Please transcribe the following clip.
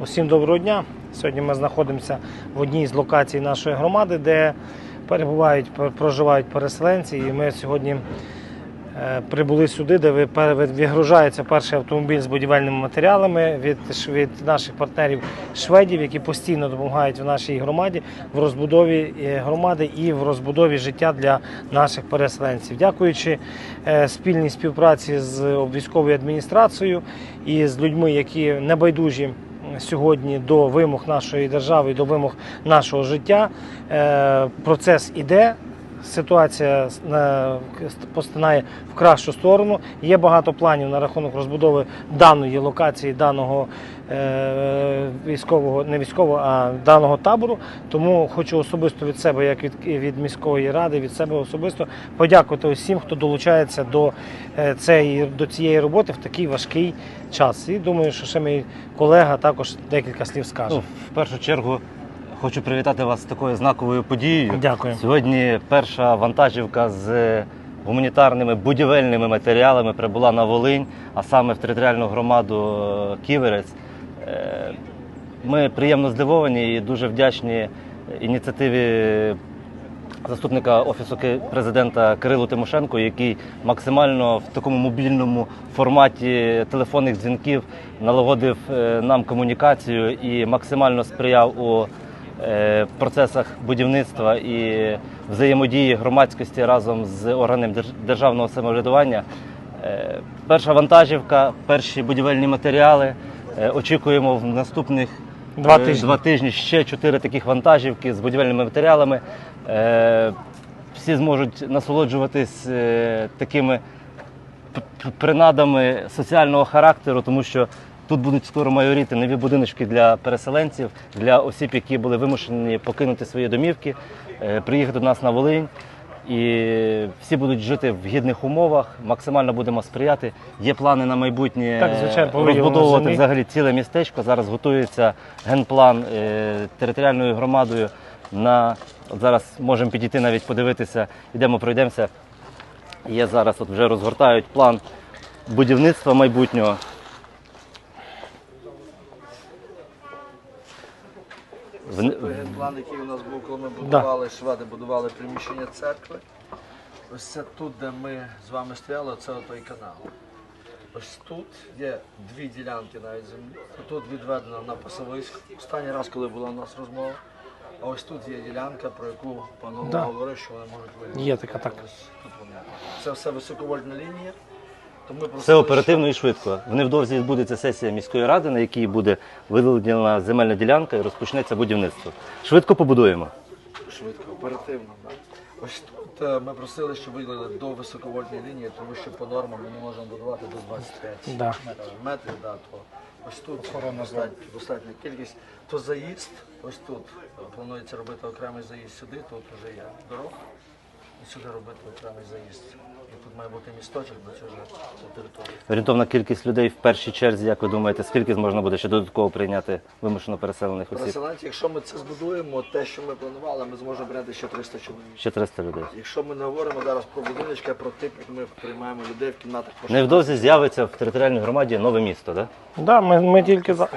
Усім доброго дня. Сьогодні ми знаходимося в одній з локацій нашої громади, де перебувають, проживають переселенці. І ми сьогодні е, прибули сюди, де ви- пер- перший автомобіль з будівельними матеріалами від, від наших партнерів шведів, які постійно допомагають в нашій громаді в розбудові е, громади і в розбудові життя для наших переселенців. Дякуючи е, спільній співпраці з військовою адміністрацією і з людьми, які небайдужі сьогодні до вимог нашої держави до вимог нашого життя. Е, Процес іде. Ситуація постинає в кращу сторону. Є багато планів на рахунок розбудови даної локації, даного е, військового, не військового, а даного табору. Тому хочу особисто від себе, як від, від міської ради, від себе особисто подякувати усім, хто долучається до, е, цієї, до цієї роботи в такий важкий час. І думаю, що ще мій колега також декілька слів скаже. Ну, в першу чергу хочу привітати вас з такою знаковою подією. Дякую. Сьогодні перша вантажівка з гуманітарними будівельними матеріалами прибула на Волинь, а саме в територіальну громаду е, Ківерець. Е, Ми приємно здивовані і дуже вдячні ініціативі заступника офісу президента Кирилу Тимошенко, який максимально в такому мобільному форматі телефонних дзвінків налагодив е, нам комунікацію і максимально сприяв у е, процесах будівництва і взаємодії громадськості разом з органами державного самоврядування. Е, Перша вантажівка, перші будівельні матеріали. Е, Очікуємо в наступних Два е, тижні. два тижні ще чотири таких вантажівки з будівельними матеріалами. Е, Всі зможуть насолоджуватись е, такими принадами соціального характеру, тому що тут будуть скоро майоріти нові будиночки для переселенців, для осіб, які були вимушені покинути свої домівки, е, приїхати до нас на Волинь. І всі будуть жити в гідних умовах, максимально будемо сприяти. Є плани на майбутнє Так, звичайно, розбудовувати взагалі ціле містечко. Зараз готується генплан е, територіальною громадою. На от зараз можемо підійти навіть подивитися, йдемо, пройдемося. Є зараз, от вже розгортають план будівництва майбутнього. В- Той план, який у нас був, коли ми будували, шведи будували приміщення церкви. Ось це тут, де ми з вами стояли, це той канал. Ось тут є дві ділянки навіть землі. Тут відведено на пасовисько. Останній раз, коли була у нас розмова. А ось тут є ділянка, про яку пан Да. говорив, що вони можуть вийти. Є така, так. Ось тут вони. Це все високовольтна лінія. Все оперативно і швидко. В невдовзі відбудеться сесія міської ради, на якій буде виділена земельна ділянка і розпочнеться будівництво. Швидко побудуємо. швидко, оперативно. Да. Ось тут е, ми просили, щоб виділили до високовольтної лінії, тому що по нормам ми не можемо будувати до 25 Да. метрів, метрів, да, то ось тут достатньо, достатня кількість. То заїзд, ось тут планується робити окремий заїзд сюди, тут вже є дорога. І сюди робити окремий заїзд. І тут має бути місточок до цього цю територію. Орієнтовна кількість людей в першій черзі, як ви думаєте, скільки можна буде ще додатково прийняти вимушено переселених осіб? Переселенці, якщо ми це збудуємо, те, що ми планували, ми зможемо прийняти ще 300 чоловік. Ще 300 людей. Якщо ми не говоримо зараз про будиночки, а про тип, як ми приймаємо людей в кімнатах по Невдовзі з'явиться в територіальній громаді нове місто, так? Да, ми, ми тільки за.